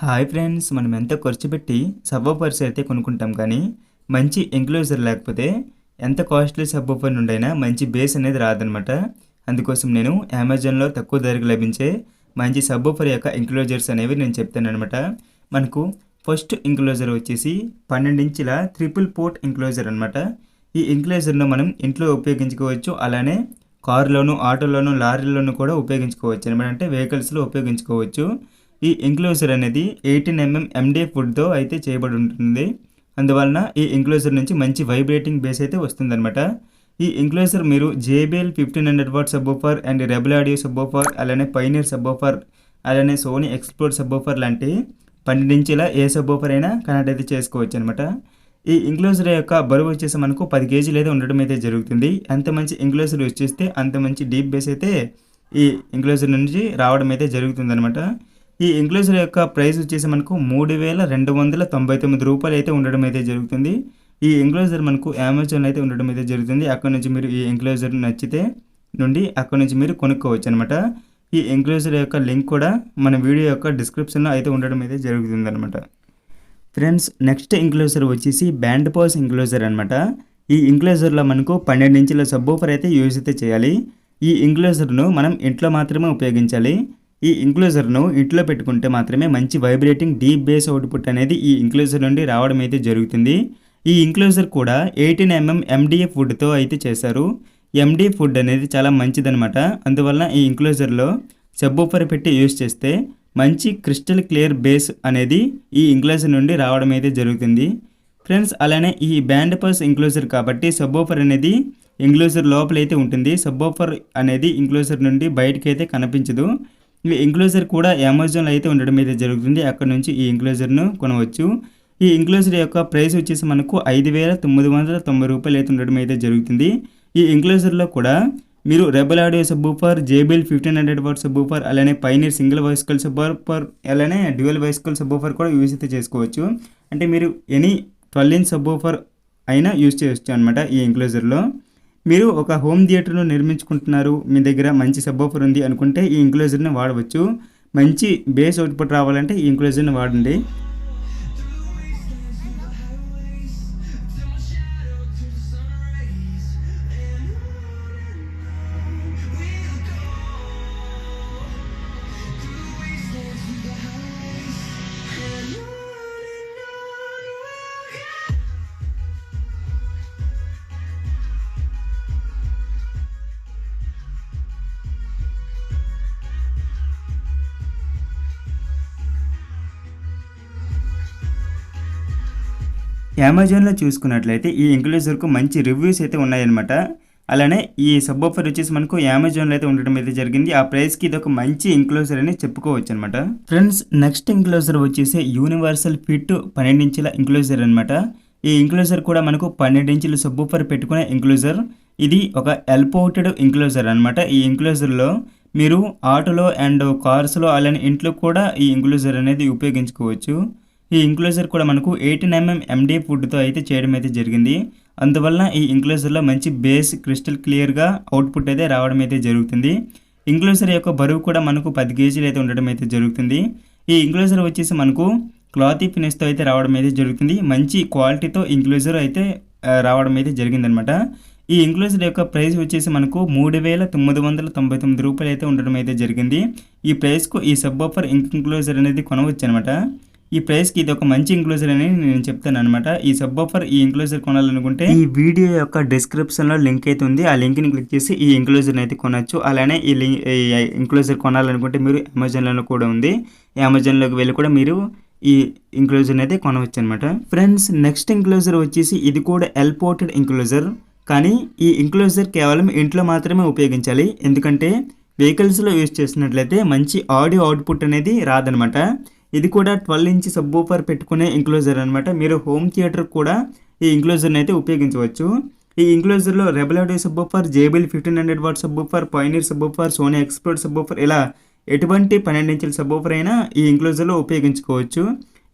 Hi friends మనం ఎంత ఖర్చు పెట్టి సబ్బోఫర్స్ అయితే కొనుక్కుంటాం కానీ మంచి ఎంక్లోజర్ లేకపోతే ఎంత కాస్ట్లీ సబ్బోఫర్ నుండైనా మంచి బేస్ అనేది రాదనమాట అందుకోసం నేను అమెజాన్లో తక్కువ ధరకు లభించే మంచి సబ్బోఫర్ యొక్క ఎంక్లోజర్స్ అనేవి నేను చెప్తానమాట మనకు ఫస్ట్ ఎంక్లోజర్ వచ్చేసి పన్నెండు ఇంచుల త్రిపుల్ పోర్ట్ ఎంక్లోజర్ అనమాట ఈ ఎంక్లోజర్ను మనం ఇంట్లో ఉపయోగించుకోవచ్చు అలానే కారులోను ఆటోలోను లారీలోను కూడా ఉపయోగించుకోవచ్చు అనమాట అంటే వెహికల్స్లో ఉపయోగించుకోవచ్చు. ఈ ఎంక్లోజర్ అనేది ఎయిటీన్ ఎంఎం ఎండే ఫుడ్తో అయితే చేయబడి ఉంటుంది అందువలన ఈ ఎంక్లోజర్ నుంచి మంచి వైబ్రేటింగ్ బేస్ అయితే వస్తుందన్నమాట. ఈ ఎంక్లోజర్ మీరు JBL fifteen hundred watt subwoofer and Rebel audio subwoofer అలానే పైనీర్ సబ్బోఫర్ అలానే సోనీ ఎక్స్ప్లోర్ సబ్బోఫర్ లాంటి పన్నెండు ఇంచుల ఏ సబ్బోఫర్ అయినా కనెక్ట్ అయితే చేసుకోవచ్చు అనమాట ఈ ఎంక్లోజర్ యొక్క బరువు వచ్చేసి మనకు పది కేజీలు అయితే ఉండడం అయితే జరుగుతుంది. ఎంత మంచి ఎంక్లోజర్ యూజ్ చేస్తే అంత మంచి డీప్ బేస్ అయితే ఈ ఎంక్లోజర్ నుంచి రావడం అయితే జరుగుతుంది అనమాట ఈ ఎంక్లోజర్ యొక్క ప్రైస్ వచ్చేసి మనకు మూడు వేల రెండు వందల తొంభై తొమ్మిది రూపాయలు అయితే ఉండడం అయితే జరుగుతుంది. ఈ ఎంక్లోజర్ మనకు అమెజాన్ అయితే ఉండడం అయితే జరుగుతుంది. అక్కడ నుంచి మీరు ఈ ఎంక్లోజర్ నచ్చితే నుండి అక్కడ నుంచి మీరు కొనుక్కోవచ్చు అనమాట ఈ ఎంక్లోజర్ యొక్క లింక్ కూడా మన వీడియో యొక్క డిస్క్రిప్షన్లో అయితే ఉండడం అయితే జరుగుతుంది అనమాట ఫ్రెండ్స్ నెక్స్ట్ ఎంక్లోజర్ వచ్చేసి బ్యాండ్ పాస్ ఎంక్లోజర్ అనమాట ఈ ఎంక్లోజర్లో మనకు పన్నెండు ఇంచుల సబ్బూఫర్ అయితే యూజ్ అయితే చేయాలి. ఈ ఎంక్లోజర్ను మనం ఇంట్లో మాత్రమే ఉపయోగించాలి. ఈ ఇంక్లూజర్ను ఇంట్లో పెట్టుకుంటే మాత్రమే మంచి వైబ్రేటింగ్ డీప్ బేస్ అవుట్పుట్ అనేది ఈ ఇంక్లూజర్ నుండి రావడం అయితే జరుగుతుంది. ఈ ఇంక్లూజర్ కూడా ఎయిటీన్ ఎంఎం ఎండిఎఫ్ వుడ్తో అయితే చేశారు. ఎండి ఫుడ్ అనేది చాలా మంచిదనమాట అందువల్ల ఈ ఇంక్లోజర్లో సబ్బూఫర్ పెట్టి యూజ్ చేస్తే మంచి క్రిస్టల్ క్లియర్ బేస్ అనేది ఈ ఇంక్లోజర్ నుండి రావడం అయితే జరుగుతుంది. ఫ్రెండ్స్ అలానే ఈ బ్యాండ్ పర్స్ ఇంక్లోజర్ కాబట్టి సబ్బోఫర్ అనేది ఇంక్లూజర్ లోపలైతే ఉంటుంది. సబ్బోఫర్ అనేది ఇంక్లోజర్ నుండి బయటకి అయితే కనిపించదు. ఈ ఎంక్లోజర్ కూడా అమెజాన్లో అయితే ఉండడం అయితే జరుగుతుంది. అక్కడ నుంచి ఈ ఎంక్లోజర్ను కొనవచ్చు. ఈ ఎంక్లోజర్ యొక్క ప్రైస్ వచ్చేసి మనకు ఐదు వేల తొమ్మిది వందల తొంభై రూపాయలు అయితే ఉండడం అయితే జరుగుతుంది. ఈ ఎంక్లోజర్లో కూడా మీరు Rebel audio subwoofer JBL fifteen hundred watt subwoofer అలానే Pioneer single voice coil subwoofer అలానే డ్యూయల్ వైస్కల్ సబ్బూఫర్ కూడా యూజ్ అయితే చేసుకోవచ్చు. అంటే మీరు ఎనీ ట్వెల్వ్ ఇంచ్ సబ్బూఫర్ అయినా యూజ్ చేయవచ్చు అనమాట ఈ ఎంక్లోజర్లో మీరు ఒక హోమ్ థియేటర్ను నిర్మించుకుంటున్నారు మీ దగ్గర మంచి సబ్బోఫర్ ఉంది అనుకుంటే ఈ ఇంక్లోజర్ని వాడవచ్చు. మంచి బేస్ అవుట్పుట్ రావాలంటే ఈ ఇంక్లోజర్ని వాడండి. అమెజాన్లో చూసుకున్నట్లయితే ఈ ఇంక్లూజర్కు మంచి రివ్యూస్ అయితే ఉన్నాయన్నమాట. అలానే ఈ సబ్ ఆఫర్ వచ్చేసి మనకు అమెజాన్లో అయితే ఉండడం అయితే జరిగింది. ఆ ప్రైస్కి ఇది ఒక మంచి ఇంక్లోజర్ అని చెప్పుకోవచ్చు అనమాట ఫ్రెండ్స్ నెక్స్ట్ ఇంక్లోజర్ వచ్చేసి యూనివర్సల్ ఫిట్ పన్నెండు ఇంచుల ఇంక్లోజర్ అనమాట ఈ ఇంక్లోజర్ కూడా మనకు పన్నెండు ఇంచుల సబ్ ఆఫర్ పెట్టుకునే ఇంక్లోజర్. ఇది ఒక ఎల్పోటెడ్ ఇంక్లోజర్ అనమాట ఈ ఇంక్లోజర్లో మీరు ఆటోలో అండ్ కార్స్లో అలానే ఇంట్లో కూడా ఈ ఇంక్లూజర్ అనేది ఉపయోగించుకోవచ్చు. ఈ ఇంక్లోజర్ కూడా మనకు ఎయిటీన్ ఎంఎం ఎండి ఫుడ్తో అయితే చేయడం అయితే జరిగింది. అందువల్ల ఈ ఇంక్లోజర్లో మంచి బేస్ క్రిస్టల్ క్లియర్గా అవుట్పుట్ అయితే రావడం అయితే జరుగుతుంది. ఇంక్లోజర్ యొక్క బరువు కూడా మనకు పది కేజీలు అయితే ఉండడం అయితే జరుగుతుంది. ఈ ఇంక్లోజర్ వచ్చేసి మనకు క్లాతీ ఫినిష్తో అయితే రావడం అయితే జరుగుతుంది. మంచి క్వాలిటీతో ఇంక్లోజర్ అయితే రావడం అయితే జరిగిందనమాట. ఈ ఇంక్లోజర్ యొక్క ప్రైస్ వచ్చేసి మనకు మూడు వేల తొమ్మిది వందల తొంభై తొమ్మిది రూపాయలు అయితే ఉండడం అయితే జరిగింది. ఈ ప్రైస్కు ఈ సబ్ ఆఫర్ ఇంక్లోజర్ అనేది కొనవచ్చు అనమాట ఈ ప్రైస్కి ఇది ఒక మంచి ఇంక్లూజర్ అని నేను చెప్తాను అనమాట ఈ సబ్ ఆఫర్ ఈ ఇంక్లూజర్ కొనాలనుకుంటే ఈ వీడియో యొక్క డిస్క్రిప్షన్లో లింక్ అయితే ఉంది. ఆ లింక్ని క్లిక్ చేసి ఈ ఇంక్లూజర్ని అయితే కొనవచ్చు అలానే ఈ లింక్ ఇంక్లూజర్ కొనాలనుకుంటే మీరు అమెజాన్లో కూడా ఉంది. అమెజాన్లోకి వెళ్ళి కూడా మీరు ఈ ఇంక్లూజర్ అయితే కొనవచ్చు అనమాట ఫ్రెండ్స్ నెక్స్ట్ ఇంక్లూజర్ వచ్చేసి ఇది కూడా ఎల్పోర్టెడ్ ఇంక్లూజర్ కానీ ఈ ఇంక్లూజర్ కేవలం ఇంట్లో మాత్రమే ఉపయోగించాలి. ఎందుకంటే వెహికల్స్లో యూజ్ చేసినట్లయితే మంచి ఆడియో అవుట్పుట్ అనేది రాదనమాట ఇది కూడా ట్వెల్వ్ ఇంచ్ సబ్బూఫర్ పెట్టుకునే ఇంక్లోజర్ అనమాట మీరు హోమ్ థియేటర్ కూడా ఈ ఇంక్లోజర్ని అయితే ఉపయోగించవచ్చు. ఈ ఇంక్లోజర్లో rebel audio subwoofer JBL fifteen hundred watt subwoofer Pioneer subwoofer Sony explore subwoofer ఇలా ఎటువంటి పన్నెండు ఇంచుల సబ్బూఫర్ అయినా ఈ ఇంక్లోజర్లో ఉపయోగించుకోవచ్చు.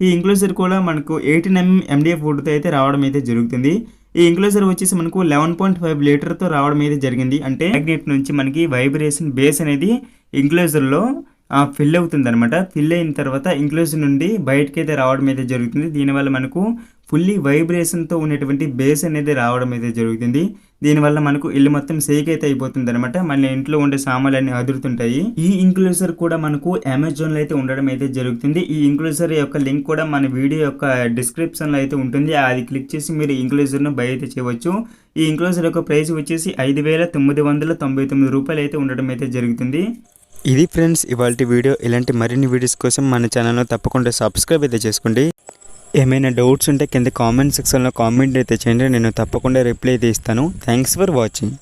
ఈ ఇంక్లోజర్ కూడా మనకు ఎయిటీన్ ఎంఎం ఎండిఎఫ్ వుడ్తో అయితే రావడం అయితే జరుగుతుంది. ఈ ఇంక్లోజర్ వచ్చేసి మనకు లెవెన్ పాయింట్ ఫైవ్ లీటర్తో రావడం అయితే జరిగింది. అంటే మ్యాగ్నెట్ నుంచి మనకి వైబ్రేషన్ బేస్ అనేది ఇంక్లోజర్లో ఫిల్ అవుతుంది అనమాట ఫిల్ అయిన తర్వాత ఇంక్లూజన్ నుండి బయటకి అయితే రావడం అయితే జరుగుతుంది. దీనివల్ల మనకు ఫుల్లీ వైబ్రేషన్తో ఉన్నటువంటి బేస్ అనేది రావడం అయితే జరుగుతుంది. దీనివల్ల మనకు ఇల్లు మొత్తం సేక్ అయితే అయిపోతుంది అనమాట మన ఇంట్లో ఉండే సామాన్లు అన్ని అదురుతుంటాయి. ఈ ఇంక్లూజర్ కూడా మనకు అమెజాన్లో అయితే ఉండడం అయితే జరుగుతుంది. ఈ ఇంక్లూజర్ యొక్క లింక్ కూడా మన వీడియో యొక్క డిస్క్రిప్షన్లో అయితే ఉంటుంది. అది క్లిక్ చేసి మీరు ఇంక్లూజర్ను బై అయితే చేయవచ్చు. ఈ ఇంక్లూజర్ యొక్క ప్రైస్ వచ్చేసి ఐదు వేల తొమ్మిది వందల తొంభై తొమ్మిది రూపాయలు అయితే ఉండడం అయితే జరుగుతుంది. ఇది ఫ్రెండ్స్ ఇవాళ వీడియో. ఇలాంటి మరిన్ని వీడియోస్ కోసం మన ఛానల్ను తప్పకుండా సబ్స్క్రైబ్ అయితే చేసుకోండి. ఏమైనా డౌట్స్ ఉంటే కింద కామెంట్ సెక్షన్లో కామెంట్ అయితే చేయండి. నేను తప్పకుండా రిప్లై అయితే ఇస్తాను. Thanks for watching